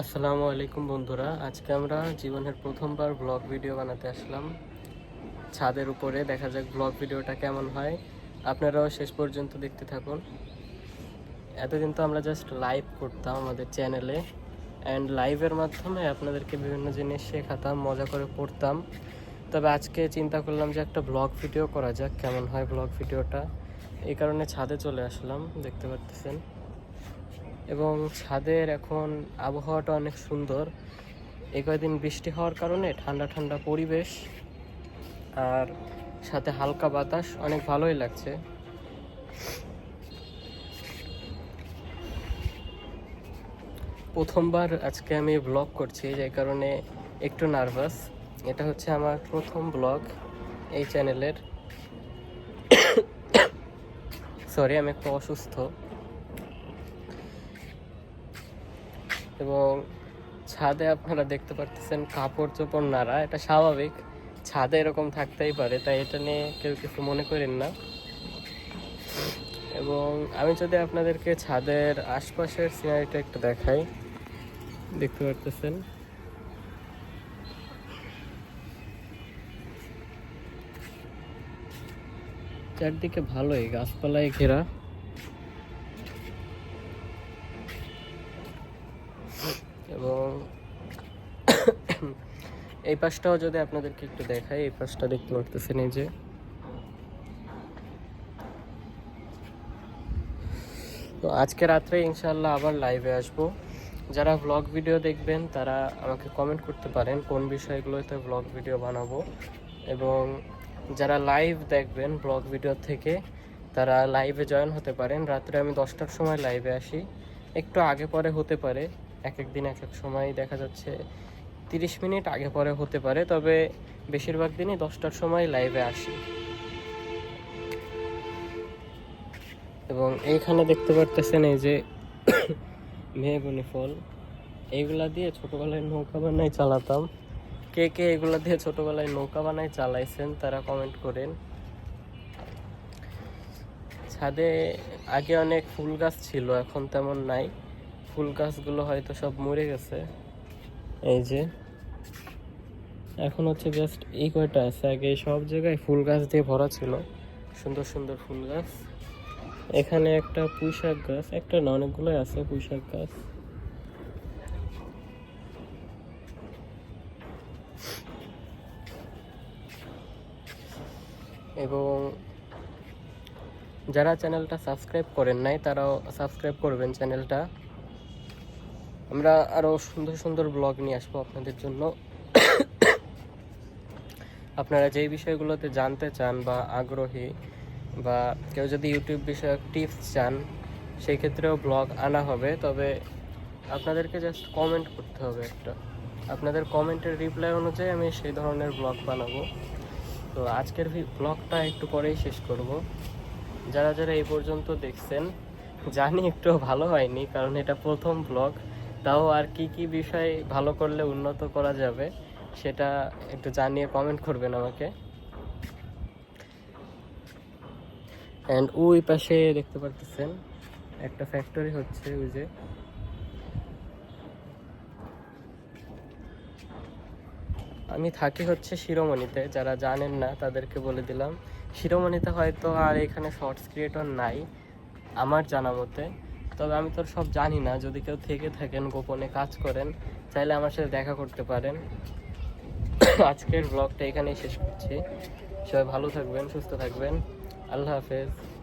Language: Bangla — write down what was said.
আসসালামু আলাইকুম বন্ধুরা। আজকে আমরা জীবনের প্রথমবার ব্লগ ভিডিও বানাতে আসলাম। ছাদের উপরে, দেখা যাক ব্লগ ভিডিওটা কেমন হয়। আপনারাও শেষ পর্যন্ত দেখতে থাকুন। এতদিন তো আমরা জাস্ট লাইভ করতাম আমাদের চ্যানেলে অ্যান্ড লাইভের মাধ্যমে আপনাদেরকে বিভিন্ন জিনিস শেখাতাম, মজা করে পড়তাম। তবে আজকে চিন্তা করলাম যে একটা ব্লগ ভিডিও করা যাক, কেমন হয় ব্লগ ভিডিওটা এই কারণে ছাদে চলে আসলাম, দেখতে পারতেছেন। এবং ছাদের এখন আবহাওয়াটা অনেক সুন্দর। এই কয়েকদিন বৃষ্টি হওয়ার কারণে ঠান্ডা ঠান্ডা পরিবেশ আর সাথে হালকা বাতাস অনেক ভালোই লাগছে। প্রথমবার আজকে আমি ব্লগ করছি, যে কারণে একটু নার্ভাস এটা হচ্ছে আমার প্রথম ব্লগ এই চ্যানেলের সরি আমি একটু অসুস্থ। এবং ছাদে আপনারা দেখতে পারতেছেন কাপড় চোপড় নাড়া, এটা স্বাভাবিক। ছাদে এরকম থাকতেই পারে, তাই এটা নিয়ে কেউ কিছু মনে করেন না। এবং আমি যদি আপনাদেরকে ছাদের আশপাশের সিনারিটা একটু দেখাই, দেখতে পারতেছেন। চারদিকে ভালোই, গাছপালায় ঘেরা। এবং এই পাশটাও যদি আপনাদেরকে একটু দেখাই, এই পাশটা দেখতে পারতেছেন এই যে। তো আজকে রাত্রে ইনশাল্লাহ আবার লাইভে আসব। যারা ব্লগ ভিডিও দেখবেন, তারা আমাকে কমেন্ট করতে পারেন, কোন বিষয়গুলোতে ব্লগ ভিডিও বানাবো। এবং যারা লাইভ দেখবেন ব্লগ ভিডিও থেকে, তারা লাইভে জয়েন হতে পারেন। রাত্রে আমি দশটার সময় লাইভে আসি। একটু আগে পরে হতে পারে। এক এক দিন এক এক সময় দেখা যাচ্ছে তিরিশ মিনিট আগে পরে হতে পারে, তবে বেশিরভাগ দিনই দশটার সময় লাইভে আসি। এবং এইখানে দেখতে পারতেছেন এই যে মেহগুনি ফল। এইগুলা দিয়ে ছোটবেলায় নৌকা বানাই চালাতাম। কে কে এগুলা দিয়ে ছোটবেলায় নৌকা বানাই চালাইছেন তারা কমেন্ট করেন। ছাদে আগে অনেক ফুল গাছ ছিল, এখন তেমন নাই। ফুল গাছগুলো হয়তো সব মরে গেছে। এই যে। এখন হচ্ছে জাস্ট এই কয়টা আছে। আগে সব জায়গায় ফুল গাছ দিয়ে ভরা ছিল। সুন্দর সুন্দর ফুল গাছ। এখানে একটা পুঁইশাক গাছ, একটা না, অনেকগুলোই আছে পুঁইশাক গাছ। এবং যারা চ্যানেলটা সাবস্ক্রাইব করেন নাই, তারাও সাবস্ক্রাইব করবেন চ্যানেলটা। আমরা আরও সুন্দর সুন্দর ব্লগ নিয়ে আসব আপনাদের জন্য। আপনারা যেই বিষয়গুলোতে জানতে চান বা আগ্রহী বা কেউ যদি ইউটিউব বিষয়ক টিপস চান, সেই ক্ষেত্রেও ব্লগ আনা হবে। তবে আপনাদেরকে জাস্ট কমেন্ট করতে হবে একটা। আপনাদের কমেন্টের রিপ্লাই অনুযায়ী আমি সেই ধরনের ব্লগ বানাবো। তো আজকের ব্লগটা একটু পরেই শেষ করব। যারা যারা এই পর্যন্ত দেখছেন, জানি একটু ভালো হয়নি, কারণ এটা প্রথম ব্লগ তাও আর কি কি বিষয় ভালো করলে উন্নত করা যাবে, সেটা একটু জানিয়ে কমেন্ট করবেন আমাকে। অ্যান্ড ওই পাশে দেখতে পারতেছেন, একটা ফ্যাক্টরি হচ্ছে ওই যে। আমি থাকি হচ্ছে শিরোমণিতে, যারা জানেন না তাদেরকে বলে দিলাম। শিরোমণিতে হয়তো আর এখানে শর্টস ক্রিয়েটর নাই, আমার জানা মতে। তবে আমি তো সব জানি না। যদি কেউ থেকে থাকেন, গোপনে কাজ করেন, চাইলে আমার সাথে দেখা করতে পারেন। আজকের ব্লগটা এখানেই শেষ করছি। সবাই ভালো থাকবেন, সুস্থ থাকবেন। আল্লাহ হাফেজ।